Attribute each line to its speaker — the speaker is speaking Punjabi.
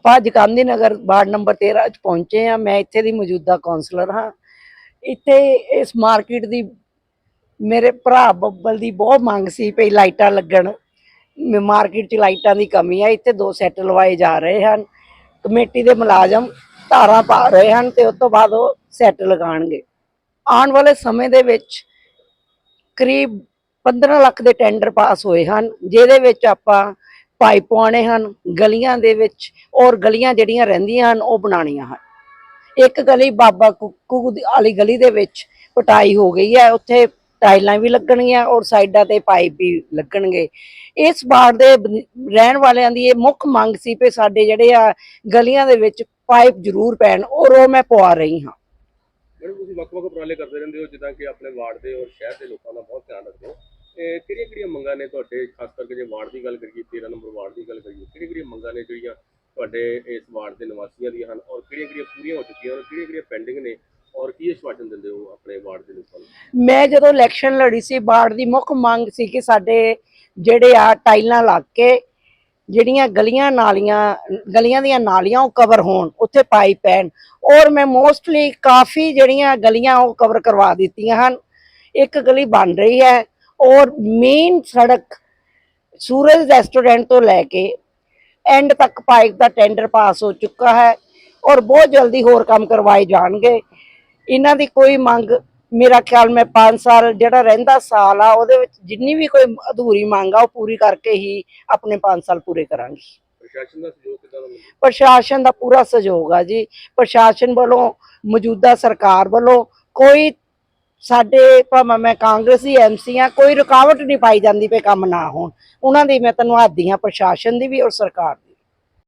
Speaker 1: ਆਪਾਂ ਅੱਜ ਗਾਂਧੀ ਨਗਰ ਵਾਰਡ ਨੰਬਰ 13 ਚ ਪਹੁੰਚੇ ਆ ਮੈਂ ਇੱਥੇ ਦੀ ਮੌਜੂਦਾ ਕਾਉਂਸਲਰ ਹਾਂ। ਇੱਥੇ ਇਸ ਮਾਰਕੀਟ ਦੀ ਮੇਰੇ ਭਰਾ ਬੱਬਲ ਦੀ ਬਹੁਤ ਮੰਗ ਸੀ ਪਈ ਲਾਈਟਾਂ ਲੱਗਣ। ਮਾਰਕੀਟ 'ਚ ਲਾਈਟਾਂ ਦੀ ਕਮੀ ਹੈ ਇੱਥੇ ਦੋ ਸੈੱਟ ਲਵਾਏ ਜਾ ਰਹੇ ਹਨ। ਕਮੇਟੀ ਦੇ ਮੁਲਾਜ਼ਮ ਧਾਰਾਂ ਪਾ ਰਹੇ ਹਨ ਤੇ ਉਸ ਤੋਂ ਬਾਅਦ ਉਹ ਸੈੱਟ ਲਗਾਉਣਗੇ। ਆਉਣ ਵਾਲੇ ਸਮੇਂ ਦੇ ਵਿੱਚ ਕਰੀਬ 15 ਲੱਖ ਦੇ ਟੈਂਡਰ ਪਾਸ ਹੋਏ ਹਨ, ਜਿਹਦੇ ਵਿੱਚ ਆਪਾਂ ਪਾਈਪ ਪਾਉਣੇ ਹਨ, ਗਲੀਆਂ ਦੇ ਵਿੱਚ ਔਰ ਗਲੀਆਂ ਜਿਹੜੀਆਂ ਰਹਿੰਦੀਆਂ ਹਨ, ਉਹ ਬਣਾਉਣੀਆਂ ਹਨ। ਇੱਕ ਗਲੀ ਬਾਬਾ ਕੁੱਕੂ ਵਾਲੀ ਗਲੀ ਦੇ ਵਿੱਚ ਪਟਾਈ ਹੋ ਗਈ ਹੈ, ਉੱਥੇ ਟਾਈਲਾਂ ਵੀ ਲੱਗਣਗੀਆਂ ਔਰ ਸਾਈਡਾਂ ਤੇ ਪਾਈਪ ਵੀ ਲੱਗਣਗੇ। ਇਸ ਵਾਰਡ ਦੇ ਰਹਿਣ ਵਾਲਿਆਂ ਦੀ ਇਹ ਮੁੱਖ ਮੰਗ ਸੀ ਕਿ ਸਾਡੇ ਜਿਹੜੇ ਆ ਗਲੀਆਂ ਦੇ ਵਿੱਚ ਪਾਈਪ ਜ਼ਰੂਰ ਪੈਣ, ਔਰ ਉਹ ਮੈਂ ਪਵਾ ਰਹੀ ਹਾਂ।
Speaker 2: ਮੈਡਮ, ਤੁਸੀਂ ਵੱਖ-ਵੱਖ ਉਪਰਾਲੇ ਕਰਦੇ ਰਹਿੰਦੇ ਹੋ, ਜਿੱਦਾਂ ਕਿ ਆਪਣੇ ਵਾਰਡ ਦੇ ਔਰ ਸ਼ਹਿਰ ਦੇ ਲੋਕਾਂ ਦਾ ਬਹੁਤ ਧਿਆਨ ਰੱਖਦੇ ਹੋ। ਕਿਹੜੀਆਂ ਕਿਹੜੀਆਂ ਮੰਗਾਂ ਨੇ ਤੁਹਾਡੇ, ਖਾਸ ਕਰਕੇ ਜੇ ਵਾਰਡ ਦੀ ਗੱਲ ਕਰੀਏ 13 ਨੰਬਰ ਵਾਰਡ ਦੀ ਗੱਲ ਕਰੀਏ, ਕਿਹੜੀਆਂ ਕਿਹੜੀਆਂ ਮੰਗਾਂ ਨੇ ਜਿਹੜੀਆਂ ਤੁਹਾਡੇ ਇਸ ਵਾਰਡ ਦੇ ਨਿਵਾਸੀਆਂ ਦੀਆਂ ਹਨ ਔਰ ਕਿਹੜੀਆਂ ਕਿਹੜੀਆਂ ਪੂਰੀਆਂ ਹੋ ਚੁੱਕੀਆਂ ਔਰ ਕਿਹੜੀਆਂ ਕਿਹੜੀਆਂ ਪੈਂਡਿੰਗ ਨੇ ਔਰ ਕੀ ਆਸ਼ਵਾਸਨ ਦਿੰਦੇ ਹੋ ਆਪਣੇ ਵਾਰਡ ਦੇ ਲੋਕਾਂ ਨੂੰ?
Speaker 1: ਮੈਂ ਜਦੋਂ ਇਲੈਕਸ਼ਨ ਲੜੀ ਸੀ, ਵਾਰਡ ਦੀ ਮੁੱਖ ਮੰਗ ਸੀ ਕਿ ਸਾਡੇ ਜਿਹੜੇ ਆ ਟਾਈਲਾਂ ਲੱਗ ਕੇ ਜਿਹੜੀਆਂ ਗਲੀਆਂ ਨਾਲੀਆਂ, ਗਲੀਆਂ ਦੀਆਂ ਨਾਲੀਆਂ ਉਹ ਕਵਰ ਹੋਣ, ਉੱਥੇ ਪਾਈ ਪੈਣ। ਔਰ ਮੈਂ ਮੋਸਟਲੀ ਕਾਫੀ ਜਿਹੜੀਆਂ ਗਲੀਆਂ ਉਹ ਕਵਰ ਕਰਵਾ ਦਿੱਤੀਆਂ ਹਨ। ਇੱਕ ਗਲੀ ਬਣ ਰਹੀ ਹੈ ਔਰ ਮੇਨ ਸੜਕ ਸੂਰਜ ਰੈਸਟੋਰੈਂਟ ਤੋਂ ਲੈ ਕੇ ਐਂਡ ਤੱਕ ਪਾਈਪ ਦਾ ਟੈਂਡਰ ਪਾਸ ਹੋ ਚੁੱਕਾ ਹੈ ਔਰ ਬਹੁਤ ਜਲਦੀ ਹੋਰ ਕੰਮ ਕਰਵਾਏ ਜਾਣਗੇ। ਇਹਨਾਂ ਦੀ ਕੋਈ ਮੰਗ ਮੇਰਾ ਖਿਆਲ ਮੈਂ 5 ਸਾਲ ਜਿਹੜਾ ਰਹਿੰਦਾ ਸਾਲ ਆ ਉਹਦੇ ਵਿੱਚ ਜਿੰਨੀ ਵੀ ਕੋਈ ਅਧੂਰੀ ਮੰਗ ਆ ਉਹ ਪੂਰੀ ਕਰਕੇ ਹੀ ਆਪਣੇ 5 ਸਾਲ ਪੂਰੇ ਕਰਾਂਗੀ।
Speaker 2: ਪ੍ਰਸ਼ਾਸਨ ਦਾ ਸਹਿਯੋਗ ਕਿੱਦਾਂ
Speaker 1: ਪ੍ਰਸ਼ਾਸਨ ਦਾ ਪੂਰਾ ਸਹਿਯੋਗ ਆ ਜੀ। ਪ੍ਰਸ਼ਾਸਨ ਵੱਲੋਂ ਮੌਜੂਦਾ ਸਰਕਾਰ ਵੱਲੋਂ ਕੋਈ ਸਾਡੇ ਭਾਵੇਂ ਮੈਂ ਕਾਂਗਰਸੀ ਐਮਸੀ ਆ, ਕੋਈ ਰੁਕਾਵਟ ਨਹੀਂ ਪਾਈ ਜਾਂਦੀ ਪਈ ਕੰਮ ਨਾ ਹੋਣ। ਉਹਨਾਂ ਦੀ ਮੈਂ ਧੰਨਵਾਦੀ ਹਾਂ, ਪ੍ਰਸ਼ਾਸਨ ਦੀ ਵੀ ਔਰ ਸਰਕਾਰ ਦੀ।